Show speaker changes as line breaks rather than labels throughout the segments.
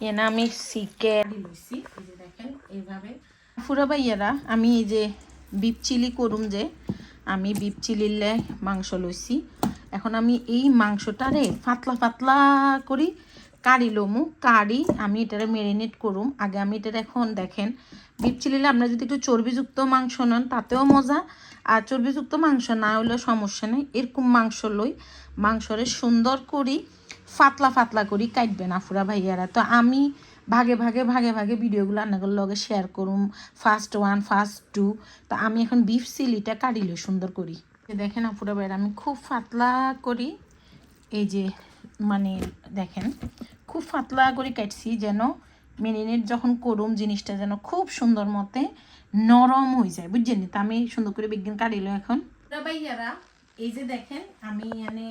এনা আমি যে দেখেন এইভাবে আমি এই যে বিপ চিলি করুম যে, আমি বিপ চিলিলে মাংস লইছি। এখন আমি এই মাংসটারে পাতলা পাতলা করি কারি লমু, কারি আমি এটারে মেরিনেট করুম। আগে আমি এটার এখন দেখেন বিপ চিলিলে আপনারা যদি একটু চর্বিযুক্ত মাংস নেন, তাতেও মজা। আর চর্বিযুক্ত মাংস না হলেও সমস্যা নেই, এরকম মাংস লই মাংসরে সুন্দর করি, ফাতলা ফাতলা করি কাটবে না ফুরা ভাইয়ারা। তো আমি ভাগে ভাগে ভাগে ভাগে ভিডিওগুলো আপনাদের লগে শেয়ার করুম ফার্স্ট ওয়ান ফার্স্ট টু তো আমি এখন বিফ সিলিটা কাটিল সুন্দর করি। দেখেন আপুরা ভাইয়ারা, আমি খুব ফাতলা করি। এই যে মানে দেখেন খুব পাতলা করে কাটছি যেন মেরিনেট যখন করুম, জিনিসটা যেন খুব সুন্দর মতে নরম হয়ে যায়। বুঝছেন? তা আমি সুন্দর করে বিজ্ঞান কাটিল এখন। ভাইয়ারা, এই যে দেখেন, আমি এনে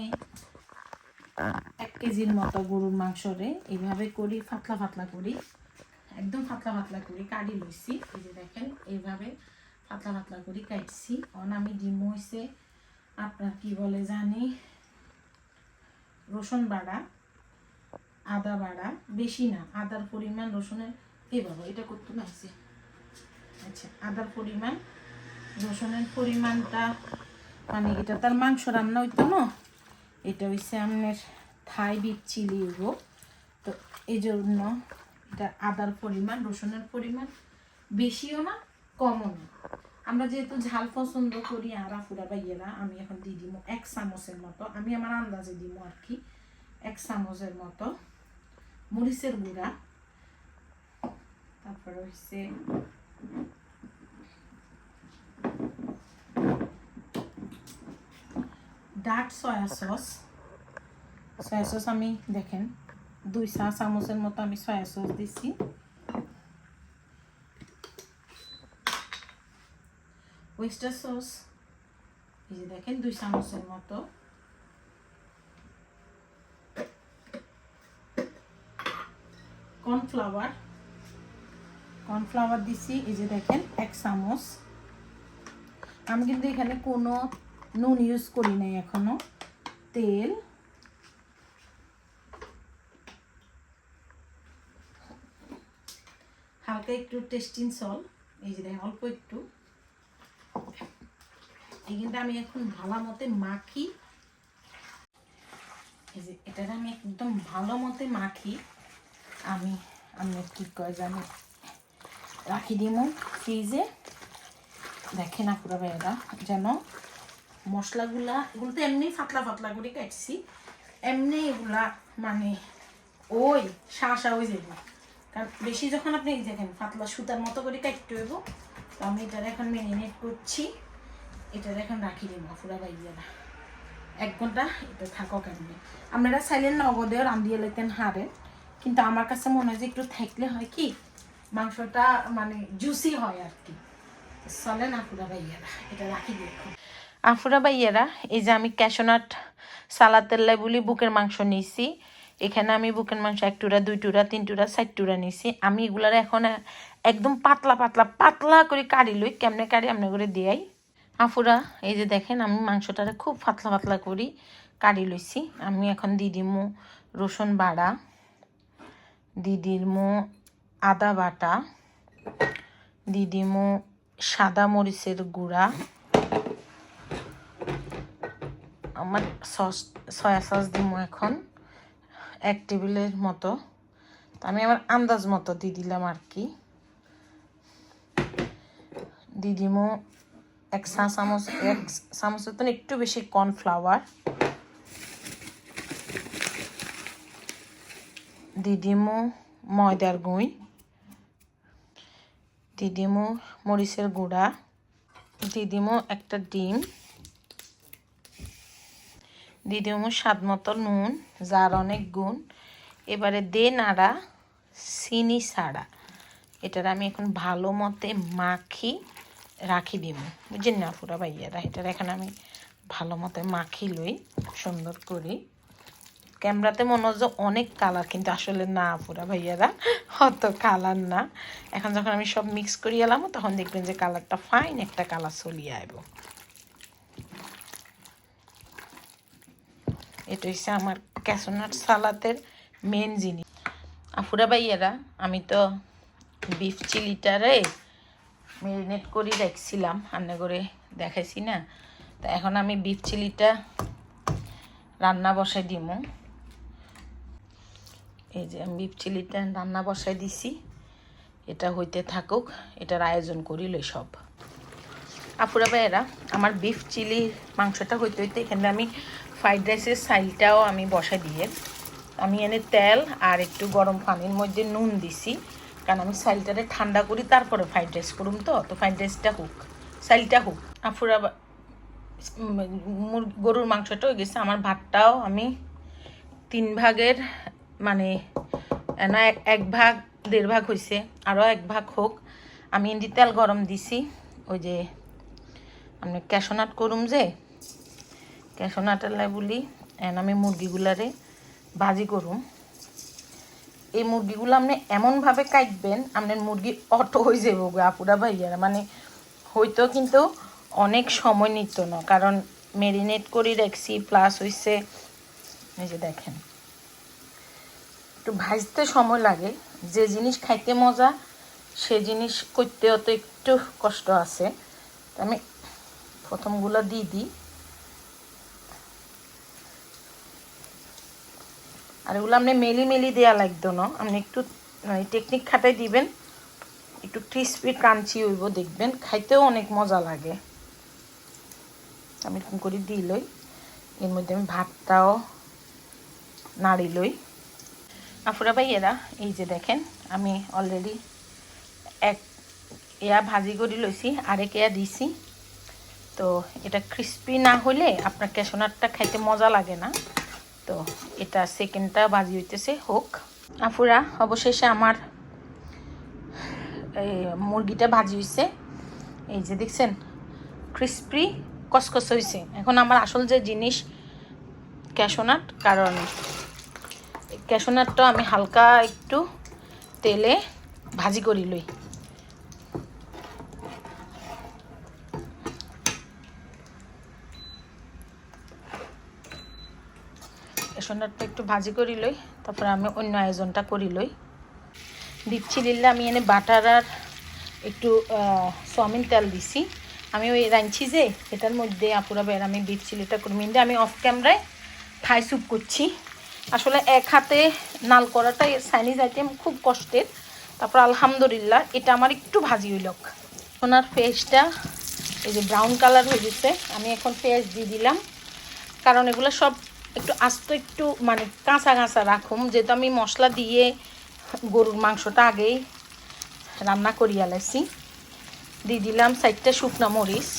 এক কেজির মতো গরুর মাংসরে এইভাবে করি, ফাতলা পাতলা করি, একদম পাতলা পাতলা করি কাটি লইছি। এই যে দেখেন, এইভাবে ফাতলা পাতলা করি কাটছি। অন আমি ডিম হয়েছে আপনার কি বলে জানি, রসুন বাড়া। আদা বাড়া, বেশি না, আদার পরিমাণ রসুনের এই বাবা, এটা করতে লাগছে আচ্ছা আদার পরিমাণ, রসুনের পরিমাণটা মানে এটা তার মাংস রান্না হইতো না, এটা হইছে আপনার থাই বিট চিলি গো তো এই জন্য এটা আদার পরিমাণ, রসুনের পরিমাণ বেশিও না, কমও না। আমরা যেহেতু ঝাল পছন্দ করি আর আফুরা বাইয়েরা আমি এখন দিয়ে দিব এক চামচের মতো, আমি আমার আন্দাজে দিব আর কি, এক চামচের মতো। মরিচের গুঁড়া, তারপরে হচ্ছে dark soy sauce. Soy sauce আমি দেখেন, দুই চা চামচের মতো আমি সয়া সস দিছি। ওয়েস্টার সস, এই যে দেখেন, দুই চামচের মতো। কর্নফ্লাওয়ার। কর্নফ্লাওয়ার দিছি, এই যে দেখেন, এক চামচ। আমি কিন্তু এখানে কোনো নুন ইউজ করি নাই এখনও। তেল। হালকা একটু টেস্টিং সল এই যে দেখেন, অল্প একটু। এই কিন্তু আমি এখন ভালো মতে মাখি। এই যে এটা আমি একদম ভালো মতে মাখি। আমি আমি কি কয় জানি, রাখি দিব ফ্রিজে। দেখে না পুরো ভাইয়েরা, যেন মশলাগুলা, এগুলো তো এমনি পাতলা ফাতলা করে কাটছি। এমনি এগুলা মানে ওই শাঁসা ওই যাবে। কারণ বেশি যখন আপনি দেখেন পাতলা সুতার মতো করে কাটতে হইব, তো আমি এটার এখন মেরিনেট করছি। এটার এখন রাখি দিব পুরা বাইয়ারা এক ঘণ্টা এটা থাকো কেমনি। আপনারা চাইলেন নগদেও রান্ধিয়ে লেতেন হারে কিন্তু আমার কাছে মনে হয় যে একটু থাকলে হয় কি, মাংসটা মানে জুসি হয় আর কি। চলেন আফুরা ভাইয়ারা, এটা রাখি দেখুন আফুরা ভাইয়ারা, এই যে আমি ক্যাশোনাট সালাতের বলি বুকের মাংস নিয়েছি। এখানে আমি বুকের মাংস এক টুরা দুই টুরা তিন টুরা চার টুরা নিয়েছি। আমি এগুলার এখন একদম পাতলা পাতলা পাতলা করে কাড়ি লই, কেমনে কাড়ি এমনি করে দিয়াই। আফুরা এই যে দেখেন, আমি মাংসটারে খুব পাতলা পাতলা করি কাড়ি লইছি। আমি এখন দিয়ে দিমু রসুন বাড়া। দিয়ে দিমু আদা বাটা দিয়ে দিমু সাদা মরিচের গুঁড়া, আমার সস, সয়া সস দিমু এখন, এক টেবিলের মতো। আমি আমার আন্দাজ মতো দিয়ে দিলাম আর কি। দিয়ে দিমু এক চা চামচ, এক চামচের তো একটু বেশি কর্নফ্লাওয়ার দিয়ে দিমু ময়দার গুঁই, দিদিমু মরিচের গুঁড়া, দিদিমু একটা ডিম, দিদিমু স্বাদ মতো নুন, যার অনেক গুণ। এবারে দে নাড়া চিনি ছাড়া। এটার আমি এখন ভালো মতে মাখি, রাখি দিব বুঝছেন না পুরা ভাইয়ারা? এটার এখন আমি ভালো মতে মাখি লই, সুন্দর করি। ক্যামেরাতে মনে হচ্ছে অনেক কালার, কিন্তু আসলে না পুরা ভাইয়ারা, অত কালার না। এখন যখন আমি সব মিক্স করি এলাম, তখন দেখবেন যে কালারটা ফাইন একটা কালার চলিয়ে আইব। এটা হচ্ছে আমার ক্যাসোনাট সালাতের মেন জিনিস। আফুরা ভাইয়ারা, আমি তো বিফ চিলিটারে ম্যারিনেট করে রাখছিলাম রান্না করে দেখাইছি না। তা এখন আমি বিফ চিলিটা রান্না বসাই দিমু। এই যে আমি বিফ চিলিটা রান্না বসাই দিছি। এটা হইতে থাকুক, এটার আয়োজন করিল সব। আপুরা ভাইয়েরা, আমার বিফ চিলি মাংসটা হইতে হইতে এখানে আমি ফ্রাইড রাইসের সাইলটাও আমি বসাই দিয়ে, আমি এনে তেল আর একটু গরম পানির মধ্যে নুন দিছি, কারণ আমি সাইলটারে ঠান্ডা করি, তারপরে ফ্রাইড রাইস করুম তো তো ফ্রাইড রাইসটা হোক সাইলটা হোক। আফুরা গরুর মাংসটা হয়ে গেছে, আমার ভাতটাও আমি তিন ভাগের মানে না, এক- ভাগ, দেড় ভাগ হয়েছে আরও এক ভাগ হোক। আমি এমনি তেল গরম দিছি, ওই যে, আমি ক্যাশোনাট করুম যে, ক্যাশোনাটের লাই বলি এন আমি মুরগিগুলারে ভাজি করুম। এই মুরগিগুলো আপনি এমনভাবে কাটবেন, আপনার মুরগি অটো হয়ে যাব গো আপুরা ভাইয়ারা। মানে হয়তো কিন্তু অনেক সময় নিত না, কারণ মেরিনেট করে রাখছি প্লাস হইছে, এই যে দেখেন। একটু ভাজতে সময় লাগে। যে জিনিস খাইতে মজা, সে জিনিস করতেও তো একটু কষ্ট আছে। আমি প্রথমগুলো দিয়ে দিই। আর এগুলো আপনি মেলি মেলি দেওয়া লাগতো না। আপনি একটু টেকনিক খাটাই দিবেন। একটু ক্রিসপি ক্রাঞ্চি হইব দেখবেন। খাইতেও অনেক মজা লাগে। আমি এরকম করে দিলই। এর মধ্যে আমি ভাতটাও নাড়ি নাড়িলই। আফুরা ভাইয়েরা, এই যে দেখেন, আমি অলরেডি এক এয়া ভাজি করে লইছি, আরেক এয়া দিছি। তো এটা ক্রিস্পি না হলে আপনার ক্যাশোনারটা খাইতে মজা লাগে না। তো এটা সেকেন্ডটা ভাজি হইতেছে, হোক। আফুরা অবশেষে আমার এই মুরগিটা ভাজি হয়েছে এই যে দেখছেন ক্রিস্পি কসকস হয়েছে এখন আমার আসল যে জিনিস ক্যাশোনাট কারণ ক্যাশোনাটটা আমি হালকা একটু তেলে ভাজি করি লই। ক্যাশোনাটটা একটু ভাজি করি লই, তারপরে আমি অন্য আয়োজনটা করি লই। দিচ্ছি লিল্লা, আমি এনে বাটার আর একটু সোয়াবিন তেল দিছি। আমি ওই রাঁধছি যে, এটার মধ্যে আপুরা বের আমি বিট চিলিটা করে মিন্দে আমি অফ ক্যামেরায় থাই স্যুপ করছি। আসলে এক হাতে নাল করাটা চাইনিজ আইটেম খুব কষ্টের। তারপর আলহামদুলিল্লাহ, এটা আমার একটু ভাজি হইলক ওনার ফেসটা এই যে ব্রাউন কালার হয়ে গেছে, আমি এখন পেঁয়াজ দিয়ে দিলাম। কারণ এগুলো সব একটু আস্ত, একটু মানে কাঁচা কাঁচা রাখুম। যেহেতু আমি মশলা দিয়ে গরুর মাংসটা আগেই রান্না করিয়া লাইছি দিয়ে দিলাম চারটা শুকনা মরিচ।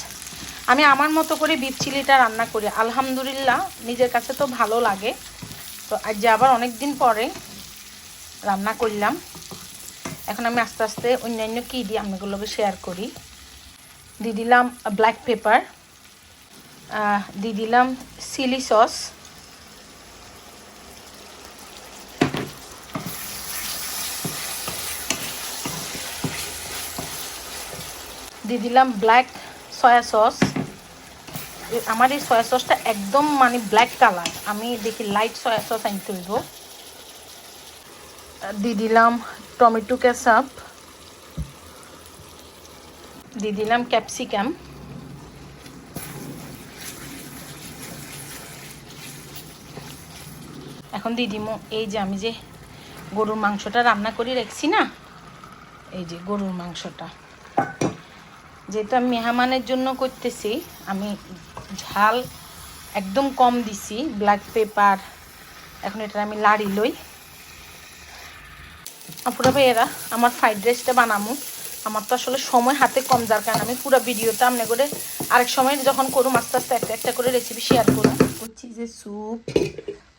আমি আমার মতো করে বিপ চিলিটা রান্না করি। আলহামদুলিল্লাহ, নিজের কাছে তো ভালো লাগে। তো আজ আবার অনেক দিন পরে রান্না করলাম। এখন আমি আস্তে আস্তে অন্যান্য কী দিই আমিগুলোকে শেয়ার করি। দিয়ে দিলাম ব্ল্যাক পেপার দিয়ে দিলাম চিলি সস দিয়ে দিলাম ব্ল্যাক সয়া সস আমার এই সয়া সসটা একদম মানে ব্ল্যাক কালার আমি দেখি লাইট সয়া সস আনতে হইব। দিয়ে দিলাম টমেটো ক্যাসাপ দিয়ে দিলাম ক্যাপসিকাম এখন দিয়ে দিমো এই যে আমি যে গরুর মাংসটা রান্না করে রাখছি না, এই যে গরুর মাংসটা। যেহেতু আমি মেহমানের জন্য করতেছি, আমি ঝাল একদম কম দিছি ব্ল্যাক পেপার এখন এটা আমি লাড়ি লই। পুরো ভাইয়েরা, আমার ফ্রাইড রাইসটা বানামু। আমার তো আসলে সময় হাতে কম, যার কারণে আমি পুরো ভিডিওটা আপনি করে আরেক সময় যখন করুম, আস্তে আস্তে একটা একটা করে রেসিপি শেয়ার করুন করছি যে স্যুপ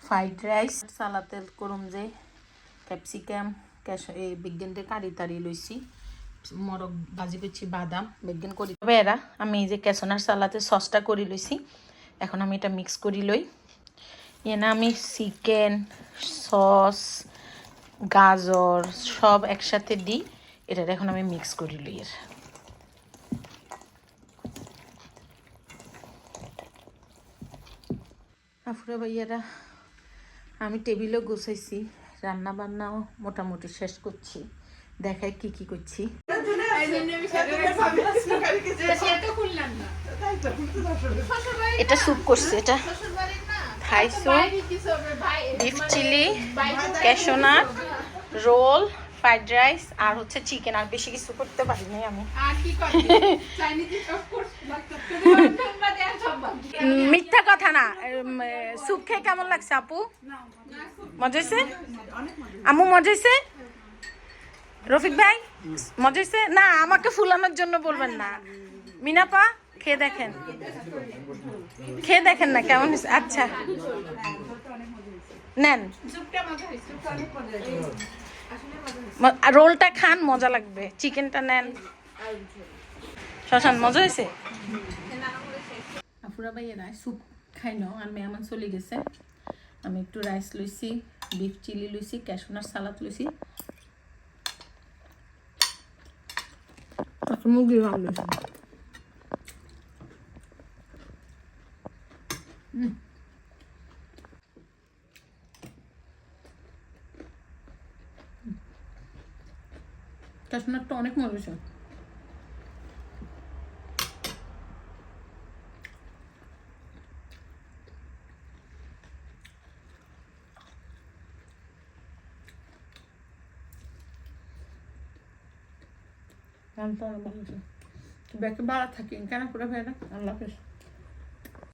ফ্রাইড রাইস সালাতেল করুম যে ক্যাপসিকাম ক্যাশ এই বিজ্ঞানতে কারি তারি লইছি। মরক ভাজি করছি বাদাম। বিজ্ঞান করি। তবে এরা, আমি এই যে ক্যাসনার সালাতে সসটা করি লইছি। এখন আমি এটা মিক্স করি লই। এনে আমি চিকেন, সস, গাজর সব একসাথে দিই। এটা এখন আমি মিক্স করি লই এর। আফুরা ভাইয়ারা, আমি টেবিলও গুছাইছি। রান্না বান্নাও মোটামুটি শেষ করছি। দেখাই কি কি করছি। এটা স্যুপ করছে, এটা। Thai soup beef chilli cashew nut roll fried rice আর হচ্ছে চিকেন আর বেশি কিছু করতে পারিনি আমি। মিথ্যা কথা না। স্যুপ খেয়ে কেমন লাগছে আপু? মজা হয়েছে? আমু মজা হয়েছে? রফিক ভাই, মজা হয়েছে না, আমাকে ফুলানোর জন্য বলবেন না। মিনাপা, খেয়ে দেখেন। খেয়ে দেখেন না, কেমন আচ্ছা। নেন। রোলটা খান, মজা লাগবে। চিকেনটা নেন। শশান, মজা হয়েছে আপুরা ভাই এরা স্যুপ খাই নাও। আর মেহমান চলে গেছে। আমি একটু রাইস লইছি, বিফ চিলি লইছি ক্যাশনার সালাদ লইছি। তারপর মুরগির ভাব লইছি ক্যাশনারটা অনেক মজা ব্যাকে ভালো থাকি। কেন করে ভাইরা আল্লাহ হাফেজ।